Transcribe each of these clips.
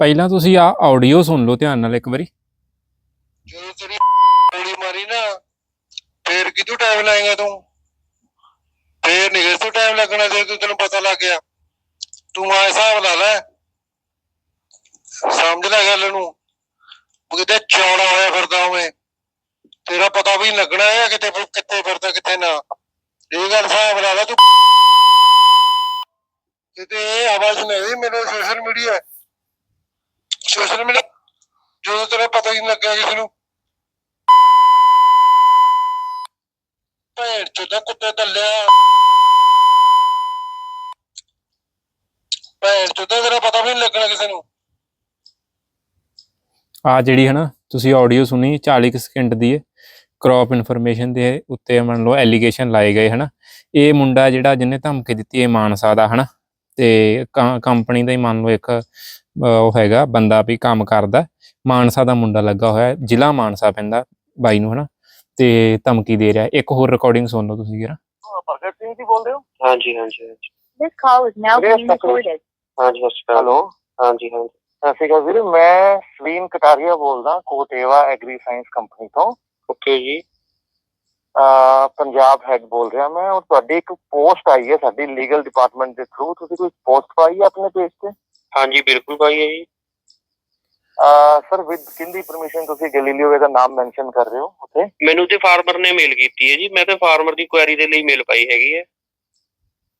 ਪਹਿਲਾਂ ਤੁਸੀਂ ਆ ਆਡੀਓ ਸੁਣ ਲਓ ਧਿਆਨ ਨਾਲ ਇੱਕ ਵਾਰੀ। ਜਦੋਂ ਤੇਰੀ ਗੋਲੀ ਮਾਰੀ ਨਾ, ਫੇਰ ਕਿਦੋਂ ਟਾਈਮ ਲਾਏਗਾ ਤੂੰ? ਫੇਰ ਨਹੀਂ ਤੋਂ ਟਾਈਮ ਲੱਗਣਾ ਜੇ ਤੈਨੂੰ ਪਤਾ ਲੱਗ ਗਿਆ। ਤੂੰ ਆ ਹਿਸਾਬ ਲਾ ਲੈ। ਸਮਝ ਲੈ ਗੱਲ ਨੂੰ। ਕਿਤੇ ਚੌੜਾ ਹੋਇਆ ਫਿਰਦਾ ਹੋਵੇ ਤੇਰਾ ਪਤਾ ਵੀ ਨੀ ਲੱਗਣਾ ਹੈ ਕਿਤੇ ਕਿੱਥੇ ਫਿਰਦਾ, ਕਿੱਥੇ ਨਾ। ਇਹ ਗੱਲ ਹਿਸਾਬ ਲਾ ਲੈ ਤੂੰ। ਕਿਤੇ ਆਵਾਜ਼ ਨਹੀਂ ਮੈਨੂੰ ਸੋਸ਼ਲ ਮੀਡੀਆ। ਸੋਸ਼ਲ ਮੀਡੀਆ ਜਦੋਂ ਤੇਰਾ ਪਤਾ ਹੀ ਨਹੀਂ ਲੱਗਿਆ ਕਿਸੇ ਨੂੰ। ਭੈਣ ਚੋਦਾ ਕੁੱਤੇ ਦੱਲਿਆ। ਭੈਣ ਚੋਦਾ ਤੇਰਾ ਪਤਾ ਵੀ ਨਹੀਂ ਲੱਗਣਾ ਕਿਸੇ ਨੂੰ। ਆ ਜਿਹੜੀ ਹੈ ਤੁਸੀਂ ਆਡੀਓ ਸੁਣੀ 40 ਕੁ ਸਕਿੰਟ ਦੀ ਹੈ ਕ੍ਰੌਪ ਇਨਫੋਰਮੇਸ਼ਨ ਦੇ ਉੱਤੇ ਮੰਨ ਲਓ ਐਲੀਗੇਸ਼ਨ ਲਾਏ ਗਏ ਹਨਾ। ਇਹ ਮੁੰਡਾ ਜਿਹੜਾ ਜਿਹਨੇ ਧਮਕੀ ਦਿੱਤੀ ਹੈ ਮਾਨਸਾ ਦਾ ਹਨਾ। ਤੇ ਕੰਪਨੀ ਦਾ ਹੀ ਮੰਨ ਲਓ ਇੱਕ ਉਹ ਹੈਗਾ ਬੰਦਾ ਵੀ ਕੰਮ ਕਰਦਾ ਮਾਨਸਾ ਦਾ ਮੁੰਡਾ ਲੱਗਾ ਹੋਇਆ ਹੈ, ਜ਼ਿਲ੍ਹਾ ਮਾਨਸਾ ਪੈਂਦਾ ਬਾਈ ਨੂੰ ਹਨਾ? ਤੇ ਧਮਕੀ ਦੇ ਰਿਹਾ ਇੱਕ ਹੋਰ ਰਿਕਾਰਡਿੰਗ ਸੁਣ ਲਓ ਤੁਸੀਂ ਜਰਾ। ਪ੍ਰਗਟ ਸਿੰਘ ਜੀ ਬੋਲਦੇ ਹੋ? ਹਾਂਜੀ ਹਾਂਜੀ now Yes, being Dr. recorded. ਹਾਂਜੀ ਹੈਲੋ। ਹਾਂਜੀ ਹਾਂਜੀ। ਸਤਿ ਸ਼੍ਰੀ ਅਕਾਲ ਵੀਰੇ ਮੈਂ ਸਲੀਮ ਕਟਾਰੀਆ ਬੋਲਦਾ ਕੋਟੇਵਾ ਐਗਰੀ ਸਾਇੰਸ ਕੰਪਨੀ ਤੋਂ। ਓਕੇ ਜੀ। ਅਹ ਪੰਜਾਬ ਹੈਡ ਬੋਲ ਰਿਹਾ ਮੈਂ ਔਰ ਤੁਹਾਡੀ ਇੱਕ ਪੋਸਟ ਆਈ ਹੈ ਸਾਡੀ ਲੀਗਲ ਡਿਪਾਰਟਮੈਂਟ ਦੇ ਥਰੂ ਤੁਸੀਂ ਕੋਈ ਪੋਸਟ ਪਾਈ ਹੈ ਆਪਣੇ ਪੇਜ ਤੇ? ਹਾਂਜੀ ਬਿਲਕੁਲ ਭਾਈ ਹੈ ਜੀ। ਸਰ ਵਿਦ ਕਿੰਦੀ ਪਰਮਿਸ਼ਨ ਤੁਸੀਂ ਗੈਲੀਲੀਓ ਦਾ ਨਾਮ ਮੈਂਸ਼ਨ ਕਰ ਰਹੇ ਹੋ ਉੱਥੇ? ਮੈਨੂੰ ਤੇ ਫਾਰਮਰ ਨੇ ਮੇਲ ਕੀਤੀ ਹੈ ਜੀ ਮੈਂ ਤੇ ਫਾਰਮਰ ਦੀ ਕੁਐਰੀ ਦੇ ਲਈ ਮੇਲ ਪਾਈ ਹੈਗੀ ਹੈ।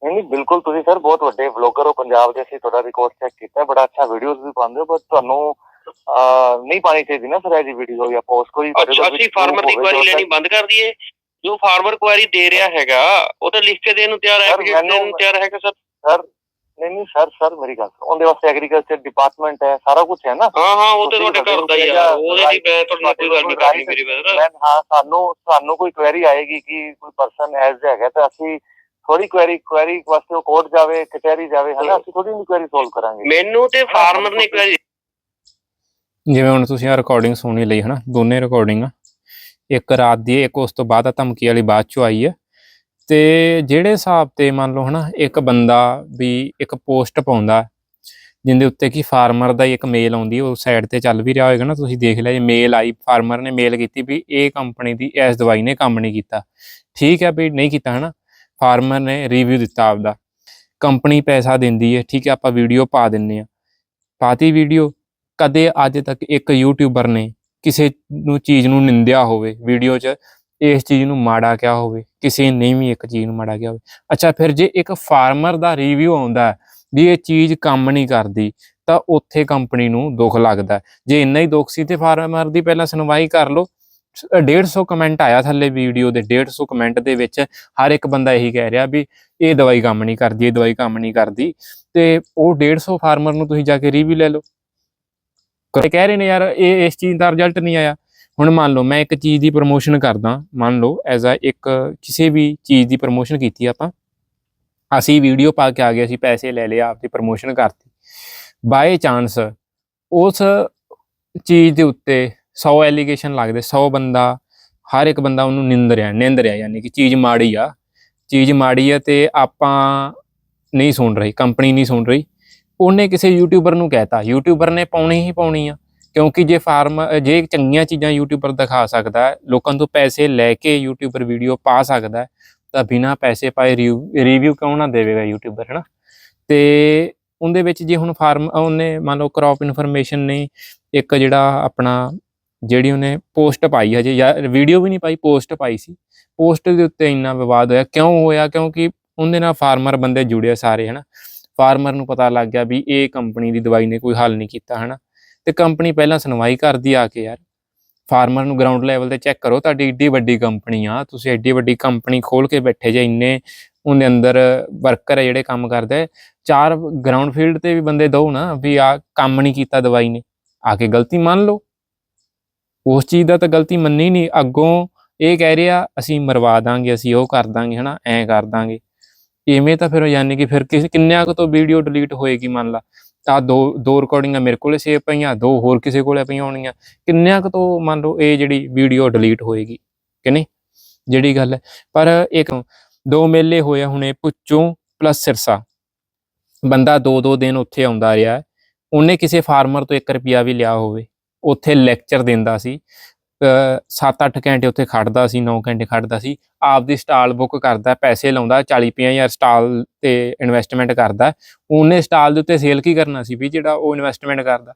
ਨਹੀਂ ਨਹੀਂ ਬਿਲਕੁਲ ਤੁਸੀਂ ਸਰ ਬਹੁਤ ਵੱਡੇ ਵਲੌਗਰ ਹੋ ਪੰਜਾਬ ਦੇ ਅਸੀਂ ਤੁਹਾਡਾ ਰਿਕਾਰਡ ਚੈੱਕ ਕੀਤਾ ਬੜਾ ਅੱਛਾ ਵੀਡੀਓਜ਼ ਵੀ ਪਾਉਂਦੇ ਹੋ ਪਰ ਤੁਹਾਨੂੰ ਨਹੀਂ ਪਾਣੀ ਚਾਹੀਦੀ ਨਾ ਸਰ ਇਹ ਜੀ ਵੀਡੀਓ ਜਾਂ ਪੋਸਟ ਕੋਈ ਅੱਛਾ ਅਸੀਂ ਫਾਰਮਰ ਦੀ ਕੁਐਰੀ ਲੈਣੀ ਬੰਦ ਕਰ ਦਈਏ। ਜੋ ਫਾਰਮਰ ਕੁਐਰੀ ਦੇ ਰਿਹਾ ਹੈਗਾ ਉਹ ਤਾਂ ਲਿਖ ਕੇ ਦੇਣ ਨੂੰ ਤਿਆਰ ਹੈ ਐਪਲੀਕੇਸ਼ਨ ਦੇਣ ਨੂੰ ਤਿਆਰ ਹੈਗਾ ਸਰ? ਸਰ ਨਹੀਂ ਨਹੀਂ ਸਰ ਸਰ ਮੇਰੀ ਗੱਲ ਸੁਣੋ। ਉਹਦੇ ਵਾਸਤੇ ਐਗਰੀਕਲਚਰ ਡਿਪਾਰਟਮੈਂਟ ਹੈ ਸਾਰਾ ਕੁਝ ਹੈ ਨਾ? ਹਾਂ ਹਾਂ ਉਹ ਤੇ ਤੁਹਾਡੇ ਘਰ ਦਾ ਹੀ ਆ। ਉਹਦੇ ਲਈ ਮੈਂ ਤੁਹਾਡੇ ਨਾਲ ਕੋਈ ਗੱਲ ਨਹੀਂ ਕਰਨੀ ਮੇਰੀ ਬਦਰ ਮੈਂ ਹਾਂ ਸਾਨੂੰ ਸਾਨੂੰ ਕੋਈ ਕੁਐਰੀ ਆਏਗੀ ਕਿ ਕੋਈ ਪਰਸਨ ਐਜ਼ ਹੈਗਾ ਤਾਂ ਅਸੀਂ ਥੋੜੀ ਕੁਐਰੀ ਕੁਐਰੀ ਵਾਸਤੇ ਉਹ ਕੋਰਟ ਜਾਵੇ ਕਚਹਿਰੀ ਜਾਵੇ ਹਨਾ? ਅਸੀਂ ਥੋੜੀ ਨਹੀਂ ਕੁਐਰੀ ਸੋਲਵ ਕਰਾਂਗੇ। ਮੈਨੂੰ ਤੇ ਫਾਰਮਰ ਨੇ ਕੁਐਰੀ ਜਿਵੇਂ ਹੁਣ ਤੁਸੀਂ ਆ ਰਿਕਾਰਡਿੰਗ ਸੁਣੀ ਲਈ ਹਨਾ? ਦੋਨੇ ਰਿਕਾਰਡਿੰਗ ਇੱਕ ਰਾਤ ਦੀ ਇੱਕ ਉਸ ਤੋਂ ਬਾਅਦ ਆ ਧਮਕੀ ਵਾਲੀ ਬਾਅਦ ਚੋਂ ਆਈ ਹੈ। ਤੇ ਜਿਹੜੇ ਹਿਸਾਬ ਤੇ ਮੰਨ ਲਓ ਹਨਾ, ਇੱਕ ਬੰਦਾ ਵੀ ਇੱਕ ਪੋਸਟ ਪਾਉਂਦਾ, ਜਿੰਦੇ ਉੱਤੇ ਕੀ ਫਾਰਮਰ ਦਾ ਇੱਕ ਮੇਲ ਆਉਂਦੀ, ਉਹ ਸਾਈਡ ਤੇ ਚੱਲ ਵੀ ਰਿਹਾ ਹੋਏਗਾ ਨਾ, ਤੁਸੀਂ ਦੇਖ ਲਿਆ ਜੇ, ਮੇਲ ਆਈ, ਫਾਰਮਰ ਨੇ ਮੇਲ ਕੀਤੀ ਵੀ ਇਹ ਕੰਪਨੀ ਦੀ, ਇਸ ਦਵਾਈ ਨੇ ਕੰਮ ਨਹੀਂ ਕੀਤਾ। ਠੀਕ ਹੈ ਵੀ ਨਹੀਂ ਕੀਤਾ ਹਨਾ, ਫਾਰਮਰ ਨੇ ਰਿਵਿਊ ਦਿੱਤਾ ਆਪਦਾ। ਕੰਪਨੀ ਪੈਸਾ ਦਿੰਦੀ ਹੈ, ਠੀਕ ਹੈ, ਆਪਾਂ ਵੀਡੀਓ ਪਾ ਦਿੰਨੇ ਆ। ਪਾਤੀ ਵੀਡੀਓ, ਕਦੇ ਅੱਜ ਤੱਕ ਇੱਕ ਯੂਟਿਊਬਰ ਨੇ ਕਿਸੇ ਨੂੰ ਚੀਜ਼ ਨੂੰ ਨਿੰਦਿਆ ਹੋਵੇ ਵੀਡੀਓ 'ਚ, ਇਸ ਚੀਜ਼ ਨੂੰ ਮਾੜਾ ਕਿਹਾ ਹੋਵੇ, ਕਿਸੇ ਨੇ ਵੀ ਇੱਕ ਚੀਜ਼ ਨੂੰ ਮਾੜਾ ਕਿਹਾ ਹੋਵੇ। ਅੱਛਾ, ਫਿਰ ਜੇ ਇੱਕ ਫਾਰਮਰ ਦਾ ਰਿਵਿਊ ਆਉਂਦਾ ਵੀ ਇਹ ਚੀਜ਼ ਕੰਮ ਨਹੀਂ ਕਰਦੀ, ਤਾਂ ਉੱਥੇ ਕੰਪਨੀ ਨੂੰ ਦੁੱਖ ਲੱਗਦਾ ਜੇ ਇੰਨਾ ਹੀ ਦੁੱਖ ਸੀ ਤੇ ਫਾਰਮਰ ਦੀ ਪਹਿਲਾਂ ਸੁਣਵਾਈ ਕਰ ਲਓ। ਸ- 150 ਕਮੈਂਟ ਆਇਆ ਥੱਲੇ ਵੀਡੀਓ ਦੇ 150 ਕਮੈਂਟ ਦੇ ਵਿੱਚ ਹਰ ਇੱਕ ਬੰਦਾ ਇਹੀ ਕਹਿ ਰਿਹਾ ਵੀ ਇਹ ਦਵਾਈ ਕੰਮ ਨਹੀਂ ਕਰਦੀ, ਇਹ ਦਵਾਈ ਕੰਮ ਨਹੀਂ ਕਰਦੀ। ਤੇ ਉਹ 150 ਫਾਰਮਰ ਨੂੰ ਤੁਸੀਂ ਜਾ ਕੇ ਰਿਵਿਊ ਲੈ ਲਓ। ਕਦੇ ਕਹਿ ਰਹੇ ਨੇ, ਯਾਰ, ਇਹ ਇਸ ਚੀਜ਼ ਦਾ ਰਿਜ਼ਲਟ ਨਹੀਂ ਆਇਆ। ਹੁਣ ਮੰਨ ਲਓ, ਮੈਂ ਇੱਕ ਚੀਜ਼ ਦੀ ਪ੍ਰੋਮੋਸ਼ਨ ਕਰਦਾ, ਮੰਨ ਲਓ ਐਜ਼ ਅ ਇੱਕ ਕਿਸੇ ਵੀ ਚੀਜ਼ ਦੀ ਪ੍ਰੋਮੋਸ਼ਨ ਕੀਤੀ ਆਪਾਂ। ਅਸੀਂ ਵੀਡੀਓ ਪਾ ਕੇ ਆ ਗਏ, ਅਸੀਂ ਪੈਸੇ ਲੈ ਲਿਆ ਆਪਦੀ ਪ੍ਰੋਮੋਸ਼ਨ ਕਰਤੀ। ਬਾਏ ਚਾਂਸ ਉਸ ਚੀਜ਼ ਦੇ ਉੱਤੇ 100 ਐਲੀਗੇਸ਼ਨ ਲੱਗਦੇ 100 ਬੰਦਾ, ਹਰ ਇੱਕ ਬੰਦਾ ਉਹਨੂੰ ਨਿੰਦ ਰਿਹਾ ਨਿੰਦ ਰਿਹਾ, ਯਾਨੀ ਕਿ ਚੀਜ਼ ਮਾੜੀ ਆ। ਚੀਜ਼ ਮਾੜੀ ਆ ਤੇ ਆਪਾਂ ਨਹੀਂ ਸੁਣ ਰਹੀ ਕੰਪਨੀ ਨਹੀਂ ਸੁਣ ਰਹੀ। ਉਹਨੇ ਕਿਸੇ ਯੂਟਿਊਬਰ ਨੂੰ ਕਹਿਤਾ। ਯੂਟਿਊਬਰ ਨੇ ਪਾਉਣੀ ਹੀ ਪਾਉਣੀ ਆ, ਕਿਉਂਕਿ ਜੇ ਫਾਰਮ, ਜੇ ਚੰਗੀਆਂ ਚੀਜ਼ਾਂ ਯੂਟਿਊਬਰ ਦਿਖਾ ਸਕਦਾ ਲੋਕਾਂ ਤੋਂ ਪੈਸੇ ਲੈ ਕੇ ਯੂਟਿਊਬਰ ਵੀਡੀਓ ਪਾ ਸਕਦਾ ਤਾਂ ਬਿਨਾ ਪੈਸੇ ਪਾਏ ਰਿਵਿਊ ਕਿਉਂ ਨਾ ਦੇਵੇਗਾ ਯੂਟਿਊਬਰ ਹੈਨਾ? ਤੇ ਉਹਦੇ ਵਿੱਚ ਜੇ ਹੁਣ ਫਾਰਮ, ਉਹਨੇ ਮੰਨ ਲਓ ਕ੍ਰੌਪ ਇਨਫੋਰਮੇਸ਼ਨ ਨੇ, ਇੱਕ ਜਿਹੜਾ ਆਪਣਾ ਜਿਹੜੀ ਉਹਨੇ ਪੋਸਟ ਪਾਈ ਹਜੇ ਯਾਰ ਵੀਡੀਓ ਵੀ ਨਹੀਂ ਪਾਈ ਪੋਸਟ ਪਾਈ ਸੀ। ਪੋਸਟ ਦੇ ਉੱਤੇ ਇੰਨਾ ਵਿਵਾਦ ਹੋਇਆ, ਕਿਉਂ ਹੋਇਆ? ਕਿਉਂਕਿ ਉਹਦੇ ਨਾਲ ਫਾਰਮਰ ਬੰਦੇ ਜੁੜੇ ਸਾਰੇ, ਹਨਾ? ਫਾਰਮਰ ਨੂੰ ਪਤਾ ਲੱਗ ਗਿਆ ਵੀ ਇਹ ਕੰਪਨੀ ਦੀ ਦਵਾਈ ਨੇ ਕੋਈ ਹੱਲ ਨਹੀਂ ਕੀਤਾ, ਹਨਾ? ਤੇ ਕੰਪਨੀ ਪਹਿਲਾਂ ਸੁਣਵਾਈ ਕਰਦੀ ਆ ਕੇ ਯਾਰ। ਫਾਰਮਰ ਨੂੰ ਗਰਾਊਂਡ ਲੈਵਲ ਤੇ ਚੈੱਕ ਕਰੋ, ਤੁਹਾਡੀ ਏਡੀ ਵੱਡੀ ਕੰਪਨੀ ਆ, ਤੁਸੀਂ ਏਡੀ ਵੱਡੀ ਕੰਪਨੀ ਖੋਲ ਕੇ ਬੈਠੇ ਜੇ ਇੰਨੇ, ਉਹਦੇ ਅੰਦਰ ਵਰਕਰ ਹੈ ਜਿਹੜੇ ਕੰਮ ਕਰਦੇ ਚਾਰ ਗਰਾਊਂਡ ਫੀਲਡ ਤੇ ਵੀ ਬੰਦੇ ਦੋ ਨਾ ਵੀ ਆ ਕੰਮ ਨਹੀਂ ਕੀਤਾ ਦਵਾਈ ਨੇ, ਆ ਕੇ ਗਲਤੀ ਮੰਨ ਲਓ। ਉਸ ਚੀਜ਼ ਦਾ ਤਾਂ ਗਲਤੀ ਮੰਨੀ ਨਹੀਂ, ਅੱਗੋਂ ਇਹ ਕਹਿ ਰਿਹਾ, ਅਸੀਂ ਮਰਵਾ ਦਾਂਗੇ, ਅਸੀਂ ਉਹ ਕਰ ਦਾਂਗੇ, ਹਨਾ? ਐਂ ਕਰ ਦਾਂਗੇ। ਇਵੇਂ ਤਾਂ ਫਿਰ ਯਾਨੀ ਕਿ ਫਿਰ ਕਿਸ ਕਿੰਨਿਆਂ ਕੁ ਤੋਂ ਵੀਡੀਓ ਡਿਲੀਟ ਹੋਏਗੀ ਮੰਨ ਲਾ? ਆ ਦੋ ਦੋ ਰਿਕਾਰਡਿੰਗਾਂ ਮੇਰੇ ਕੋਲੇ ਸੇਵ ਪਈਆਂ, ਦੋ ਹੋਰ ਕਿਸੇ ਕੋਲੇ ਪਈਆਂ ਹੋਣੀਆਂ ਕਿੰਨਿਆਂ ਕੁ ਤੋਂ ਮੰਨ ਲਓ ਇਹ ਜਿਹੜੀ ਵੀਡੀਓ ਡਿਲੀਟ ਹੋਏਗੀ, ਕਿ ਨਹੀਂ? ਜਿਹੜੀ ਗੱਲ ਹੈ। ਪਰ ਇੱਕ, ਦੋ ਮੇਲੇ ਹੋਏ ਹੁਣੇ ਪੁੱਚੋਂ ਪਲੱਸ ਸਿਰਸਾ। ਬੰਦਾ ਦੋ ਦੋ ਦਿਨ ਉੱਥੇ ਆਉਂਦਾ ਰਿਹਾ, ਉਹਨੇ ਕਿਸੇ ਫਾਰਮਰ ਤੋਂ 1 ਰੁਪਿਆ ਵੀ ਲਿਆ ਹੋਵੇ, ਉੱਥੇ ਲੈਕਚਰ ਦਿੰਦਾ ਸੀ। 7-8 ਘੰਟੇ ਉੱਥੇ ਖੜਦਾ ਸੀ 9 ਘੰਟੇ ਖੜਦਾ ਸੀ। ਆਪਦੀ ਸਟਾਲ ਬੁੱਕ ਕਰਦਾ, ਪੈਸੇ ਲਾਉਂਦਾ 40-50000 ਸਟਾਲ ਤੇ ਇਨਵੈਸਟਮੈਂਟ ਕਰਦਾ। ਉਹਨੇ ਸਟਾਲ ਦੇ ਉੱਤੇ ਸੇਲ ਕੀ ਕਰਨਾ ਸੀ ਵੀ ਜਿਹੜਾ ਉਹ ਇਨਵੈਸਟਮੈਂਟ ਕਰਦਾ,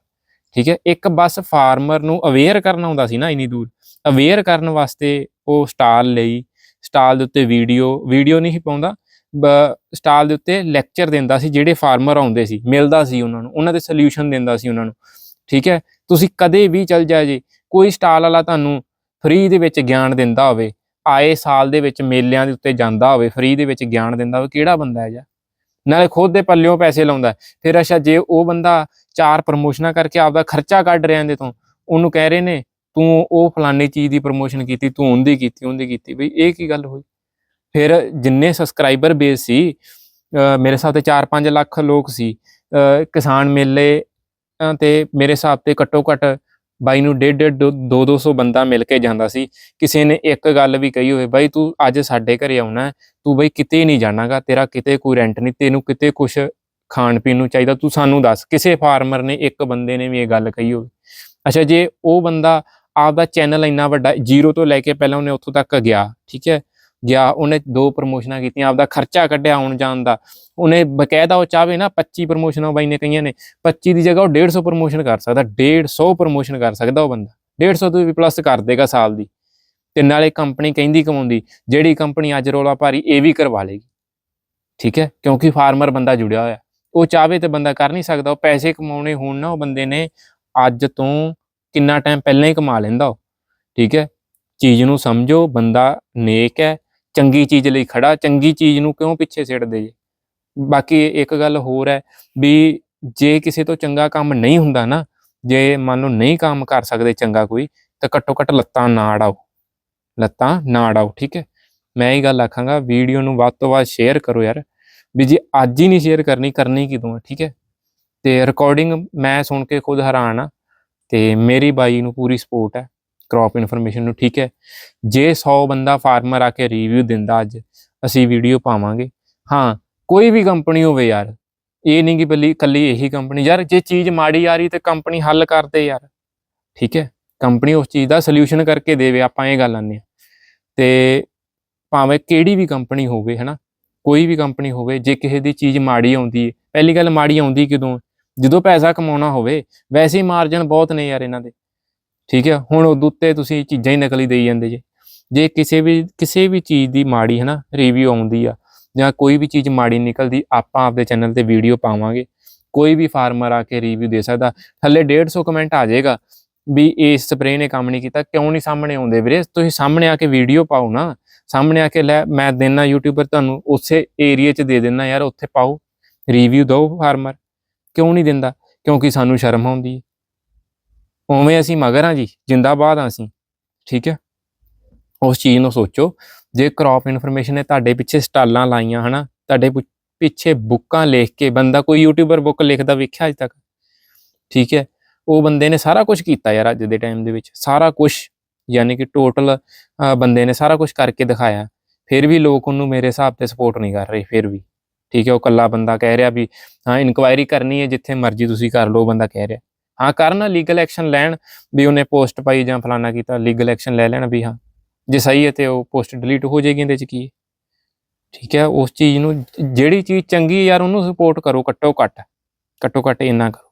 ਠੀਕ ਹੈ? ਇੱਕ ਬਸ ਫਾਰਮਰ ਨੂੰ ਅਵੇਅਰ ਕਰਨਾ ਹੁੰਦਾ ਸੀ ਨਾ ਇਨੀ ਦੂਰ। ਅਵੇਅਰ ਕਰਨ ਵਾਸਤੇ ਉਹ ਸਟਾਲ ਲਈ, ਸਟਾਲ ਦੇ ਉੱਤੇ ਵੀਡੀਓ ਵੀਡੀਓ ਨਹੀਂ ਸੀ ਪਾਉਂਦਾ। ਸਟਾਲ ਦੇ ਉੱਤੇ ਲੈਕਚਰ ਦਿੰਦਾ ਸੀ ਜਿਹੜੇ ਫਾਰਮਰ ਆਉਂਦੇ ਸੀ, ਮਿਲਦਾ ਸੀ ਉਹਨਾਂ ਨੂੰ, ਉਹਨਾਂ ਦੇ ਸੋਲੂਸ਼ਨ ਦਿੰਦਾ ਸੀ ਉਹਨਾਂ ਨੂੰ, ਠੀਕ ਹੈ? ਤੁਸੀਂ ਕਦੇ ਵੀ ਚੱਲ ਜਾ ਜੇ ਕੋਈ ਸਟਾਲ ਵਾਲਾ ਤੁਹਾਨੂੰ ਫ੍ਰੀ ਦੇ ਵਿੱਚ ਗਿਆਨ ਦਿੰਦਾ ਹੋਵੇ, ਆਏ ਸਾਲ ਦੇ ਵਿੱਚ ਮੇਲਿਆਂ ਦੇ ਉੱਤੇ ਜਾਂਦਾ ਹੋਵੇ ਫ੍ਰੀ ਦੇ ਵਿੱਚ ਗਿਆਨ ਦਿੰਦਾ ਹੋਵੇ, ਕਿਹੜਾ ਬੰਦਾ ਹੈ ਜਾਂ ਨਾਲੇ ਖੁਦ ਦੇ ਪੱਲਿਓਂ ਪੈਸੇ ਲਾਉਂਦਾ ਫਿਰ ਅੱਛਾ, ਜੇ ਉਹ ਬੰਦਾ ਚਾਰ ਪ੍ਰਮੋਸ਼ਨਾਂ ਕਰਕੇ ਆਪਦਾ ਖਰਚਾ ਕੱਢ ਰਿਹਾ ਇਹਦੇ ਤੋਂ, ਉਹਨੂੰ ਕਹਿ ਰਹੇ ਨੇ, ਤੂੰ ਉਹ ਫਲਾਨੀ ਚੀਜ਼ ਦੀ ਪ੍ਰਮੋਸ਼ਨ ਕੀਤੀ, ਤੂੰ ਉਹਦੀ ਕੀਤੀ ਉਹਦੀ ਕੀਤੀ, ਬਈ ਇਹ ਕੀ ਗੱਲ ਹੋਈ? ਫਿਰ ਜਿੰਨੇ ਸਬਸਕ੍ਰਾਈਬਰ ਬੇਸ ਸੀ ਮੇਰੇ ਹਿਸਾਬ ਤੇ 4-5 ਲੱਖ ਲੋਕ ਸੀ ਕਿਸਾਨ ਮੇਲੇ ਤੇ ਮੇਰੇ ਹਿਸਾਬ ਤੇ ਘੱਟੋ ਘੱਟ ਬਾਈ ਨੂੰ 1.5 2-200 ਬੰਦਾ ਮਿਲ ਕੇ ਜਾਂਦਾ ਸੀ। ਕਿਸੇ ਨੇ ਇੱਕ ਗੱਲ ਵੀ ਕਹੀ ਹੋਵੇ, ਬਾਈ ਤੂੰ ਅੱਜ ਸਾਡੇ ਘਰੇ ਆਉਣਾ ਤੂੰ ਬਾਈ ਕਿਤੇ ਨਹੀਂ ਜਾਣਾਗਾ, ਤੇਰਾ ਕਿਤੇ ਕੋਈ ਰੈਂਟ ਨਹੀਂ, ਤੈਨੂੰ ਕਿਤੇ ਕੁਝ ਖਾਣ ਪੀਣ ਨੂੰ ਚਾਹੀਦਾ, ਤੂੰ ਸਾਨੂੰ ਦੱਸ। ਕਿਸੇ ਫਾਰਮਰ ਨੇ ਇੱਕ ਬੰਦੇ ਨੇ ਵੀ ਇਹ ਗੱਲ ਕਹੀ ਹੋਵੇ। ਅੱਛਾ, ਜੇ ਉਹ ਬੰਦਾ ਆਪਦਾ ਚੈਨਲ ਇੰਨਾ ਵੱਡਾ ਜ਼ੀਰੋ ਤੋਂ ਲੈ ਕੇ ਪਹਿਲਾਂ ਉਹਨੇ ਉੱਥੋਂ ਤੱਕ ਗਿਆ, ਠੀਕ ਹੈ ਗਿਆ, ਉਹਨੇ ਦੋ ਪ੍ਰਮੋਸ਼ਨਾਂ ਕੀਤੀਆਂ, ਆਪਦਾ ਖਰਚਾ ਕੱਢਿਆ ਆਉਣ ਜਾਣ ਦਾ। ਉਹਨੇ ਬਕਾਇਦਾ ਉਹ ਚਾਹਵੇ ਨਾ 25 ਪ੍ਰਮੋਸ਼ਨਾਂ ਬਾਈ ਨੇ ਕਈਆਂ ਨੇ 25 ਦੀ ਜਗ੍ਹਾ ਉਹ 150 ਪ੍ਰਮੋਸ਼ਨ ਕਰ ਸਕਦਾ 150 ਪ੍ਰਮੋਸ਼ਨ ਕਰ ਸਕਦਾ ਉਹ ਬੰਦਾ। 150 ਤੋਂ ਵੀ ਪਲੱਸ ਕਰ ਦੇਗਾ ਸਾਲ ਦੀ। ਤੇ ਨਾਲੇ ਕੰਪਨੀ ਕਹਿੰਦੀ ਕਮਾਉਂਦੀ, ਜਿਹੜੀ ਕੰਪਨੀ ਅੱਜ ਰੋਲਾ ਭਾਰੀ, ਇਹ ਵੀ ਕਰਵਾ ਲੇਗੀ। ਠੀਕ ਹੈ? ਕਿਉਂਕਿ ਫਾਰਮਰ ਬੰਦਾ ਜੁੜਿਆ ਹੋਇਆ। ਉਹ ਚਾਹਵੇ ਤੇ ਬੰਦਾ ਕਰ ਨਹੀਂ ਸਕਦਾ, ਉਹ ਪੈਸੇ ਕਮਾਉਣੇ ਹੋਣ ਨਾ ਉਹ ਬੰਦੇ ਨੇ, ਅੱਜ ਤੋਂ ਕਿੰਨਾ ਟਾਈਮ ਪਹਿਲਾਂ ਹੀ ਕਮਾ ਲੈਂਦਾ ਉਹ। ਠੀਕ ਹੈ? ਚੀਜ਼ ਨੂੰ ਸਮਝੋ, ਬੰਦਾ ਨੇਕ ਹੈ ਚੰਗੀ ਚੀਜ਼ ਲਈ ਖੜਾ, ਚੰਗੀ ਚੀਜ਼ ਨੂੰ ਕਿਉਂ ਪਿੱਛੇ ਸਿੱਟਦੇ ਜੇ? ਬਾਕੀ ਇੱਕ ਗੱਲ ਹੋਰ ਹੈ ਵੀ ਜੇ ਕਿਸੇ ਤੋਂ ਚੰਗਾ ਕੰਮ ਨਹੀਂ ਹੁੰਦਾ ਨਾ, ਜੇ ਮੰਨ ਲਓ ਨਹੀਂ ਕੰਮ ਕਰ ਸਕਦੇ ਚੰਗਾ ਕੋਈ, ਤਾਂ ਘੱਟੋ ਘੱਟ ਲੱਤਾਂ ਨਾ ਅੜਾਓ ਲੱਤਾਂ ਨਾ ਅੜਾਓ ਠੀਕ ਹੈ? ਮੈਂ ਇਹ ਗੱਲ ਆਖਾਂਗਾ, ਵੀਡੀਓ ਨੂੰ ਵੱਧ ਤੋਂ ਵੱਧ ਸ਼ੇਅਰ ਕਰੋ ਯਾਰ। ਵੀ ਜੇ ਅੱਜ ਹੀ ਨਹੀਂ ਸ਼ੇਅਰ ਕਰਨੀ ਕਰਨੀ ਕਿਦੋਂ ਹੈ ਠੀਕ ਹੈ? ਤੇ ਰਿਕਾਰਡਿੰਗ ਮੈਂ ਸੁਣ ਕੇ ਖੁਦ ਹੈਰਾਨ ਆ, ਤੇ ਮੇਰੀ ਬਾਈ ਨੂੰ ਪੂਰੀ ਸਪੋਰਟ ਹੈ। ਕ੍ਰੌਪ ਇਨਫੋਰਮੇਸ਼ਨ ਨੂੰ, ਠੀਕ ਹੈ? ਜੇ 100 ਬੰਦਾ ਫਾਰਮਰ ਆ ਕੇ ਰਿਵਿਊ ਦਿੰਦਾ ਅੱਜ, ਅਸੀਂ ਵੀਡੀਓ ਪਾਵਾਂਗੇ। ਹਾਂ, ਕੋਈ ਵੀ ਕੰਪਨੀ ਹੋਵੇ ਯਾਰ, ਇਹ ਨਹੀਂ ਕਿ ਬੱਲੀ ਕੱਲੀ ਇਹੀ ਕੰਪਨੀ ਯਾਰ ਜੇ ਚੀਜ਼ ਮਾੜੀ ਆ ਰਹੀ ਤੇ ਕੰਪਨੀ ਹੱਲ ਕਰਦੇ ਯਾਰ, ਠੀਕ ਹੈ? ਕੰਪਨੀ ਉਸ ਚੀਜ਼ ਦਾ ਸੋਲੂਸ਼ਨ ਕਰਕੇ ਦੇਵੇ, ਆਪਾਂ ਇਹ ਗੱਲ ਆਨੇ ਆ। ਤੇ ਭਾਵੇਂ ਕਿਹੜੀ ਵੀ ਕੰਪਨੀ ਹੋਵੇ, ਹਨਾ? ਕੋਈ ਵੀ ਕੰਪਨੀ ਹੋਵੇ, ਜੇ ਕਿਸੇ ਦੀ ਚੀਜ਼ ਮਾੜੀ ਆਉਂਦੀ ਹੈ, ਪਹਿਲੀ ਗੱਲ ਮਾੜੀ ਆਉਂਦੀ ਕਿਦੋਂ ਜਦੋਂ ਪੈਸਾ ਕਮਾਉਣਾ ਹੋਵੇ, ਵੈਸੇ ਹੀ ਮਾਰਜਨ ਬਹੁਤ ਨੇ ਯਾਰ ਇਹਨਾਂ ਦੇ। ਠੀਕ ਹੈ? ਹੁਣ ਉਹਦੇ ਉੱਤੇ ਤੁਸੀਂ ਚੀਜ਼ਾਂ ਹੀ ਨਕਲੀ ਦੇਈ ਜਾਂਦੇ ਜੇ। ਜੇ ਕਿਸੇ ਵੀ ਕਿਸੇ ਵੀ ਚੀਜ਼ ਦੀ ਮਾੜੀ ਹੈ ਨਾ ਰਿਵਿਊ ਆਉਂਦੀ ਆ, ਜਾਂ ਕੋਈ ਵੀ ਚੀਜ਼ ਮਾੜੀ ਨਿਕਲਦੀ, ਆਪਾਂ ਆਪਦੇ ਚੈਨਲ ਤੇ ਵੀਡੀਓ ਪਾਵਾਂਗੇ। ਕੋਈ ਵੀ ਫਾਰਮਰ ਆ ਕੇ ਰਿਵਿਊ ਦੇ ਸਕਦਾ। ਥੱਲੇ 150 ਕਮੈਂਟ ਆ ਜਾਏਗਾ ਵੀ ਇਸ ਸਪਰੇਅ ਨੇ ਕੰਮ ਨਹੀਂ ਕੀਤਾ, ਕਿਉਂ ਨਹੀਂ ਸਾਹਮਣੇ ਆਉਂਦੇ ਵੀਰੇ? ਤੁਸੀਂ ਸਾਹਮਣੇ ਆ ਕੇ ਵੀਡੀਓ ਪਾਓ ਨਾ। ਸਾਹਮਣੇ ਆ ਕੇ ਲੈ, ਮੈਂ ਦੇਣਾ ਯੂਟਿਊਬਰ ਤੁਹਾਨੂੰ, ਉਸੇ ਏਰੀਆ 'ਚ ਦੇ ਦੇਣਾ ਯਾਰ, ਉੱਥੇ ਪਾਓ। ਰਿਵਿਊ ਦਿਓ ਫਾਰਮਰ ਕਿਉਂ ਨਹੀਂ ਦਿੰਦਾ? ਕਿਉਂਕਿ ਸਾਨੂੰ ਸ਼ਰਮ ਆਉਂਦੀ ਹੈ। ਉਵੇਂ ਅਸੀਂ ਮਗਰ ਹਾਂ ਜੀ, ਜਿੰਦਾਬਾਦ ਹਾਂ ਅਸੀਂ, ਠੀਕ ਹੈ? ਉਸ ਚੀਜ਼ ਨੂੰ ਸੋਚੋ, ਜੇ ਕ੍ਰੌਪ ਇਨਫੋਰਮੇਸ਼ਨ ਨੇ ਤੁਹਾਡੇ ਪਿੱਛੇ ਸਟਾਲਾਂ ਲਾਈਆਂ, ਹਨਾ, ਤੁਹਾਡੇ ਪੁ- ਪਿੱਛੇ ਬੁੱਕਾਂ ਲਿਖ ਕੇ, ਬੰਦਾ ਕੋਈ ਯੂਟਿਊਬਰ ਬੁੱਕ ਲਿਖਦਾ ਵੇਖਿਆ ਅਜ ਤੱਕ, ਠੀਕ ਹੈ? ਉਹ ਬੰਦੇ ਨੇ ਸਾਰਾ ਕੁਝ ਕੀਤਾ ਯਾਰ ਅੱਜ ਦੇ ਟਾਈਮ ਦੇ ਵਿੱਚ, ਸਾਰਾ ਕੁਝ ਯਾਨੀ ਕਿ ਟੋਟਲ ਬੰਦੇ ਨੇ ਸਾਰਾ ਕੁਝ ਕਰਕੇ ਦਿਖਾਇਆ, ਫਿਰ ਵੀ ਲੋਕ ਉਹਨੂੰ ਮੇਰੇ ਹਿਸਾਬ ਤੇ ਸਪੋਰਟ ਨਹੀਂ ਕਰ ਰਹੇ, ਫਿਰ ਵੀ, ਠੀਕ ਹੈ? ਉਹ ਕੱਲਾ ਬੰਦਾ ਕਹਿ ਰਿਹਾ ਵੀ, ਹਾਂ ਇਨਕੁਆਇਰੀ ਕਰਨੀ ਹੈ, ਜਿੱਥੇ ਮਰਜ਼ੀ ਤੁਸੀਂ ਕਰ ਲਓ, ਉਹ ਬੰਦਾ ਕਹਿ ਰਿਹਾ। ਹਾਂ, ਕਰਨ ਲੀਗਲ ਐਕਸ਼ਨ ਲੈਣ ਵੀ ਉਹਨੇ ਪੋਸਟ ਪਾਈ ਜਾਂ ਫਲਾਨਾ ਕੀਤਾ ਲੀਗਲ ਐਕਸ਼ਨ ਲੈ ਲੈਣ ਵੀ ਹਾਂ। ਜੇ ਸਹੀ ਹੈ ਤੇ ਉਹ ਪੋਸਟ ਡਿਲੀਟ ਹੋ ਜਾਏਗੀ ਇਹਦੇ ਚ ਕੀ? ਠੀਕ ਹੈ, ਉਸ ਚੀਜ਼ ਨੂੰ, ਜਿਹੜੀ ਚੀਜ਼ ਚੰਗੀ ਯਾਰ ਉਹਨੂੰ ਸਪੋਰਟ ਕਰੋ, ਘੱਟੋ ਘੱਟ। ਘੱਟੋ ਘੱਟ ਇੰਨਾ ਕਰੋ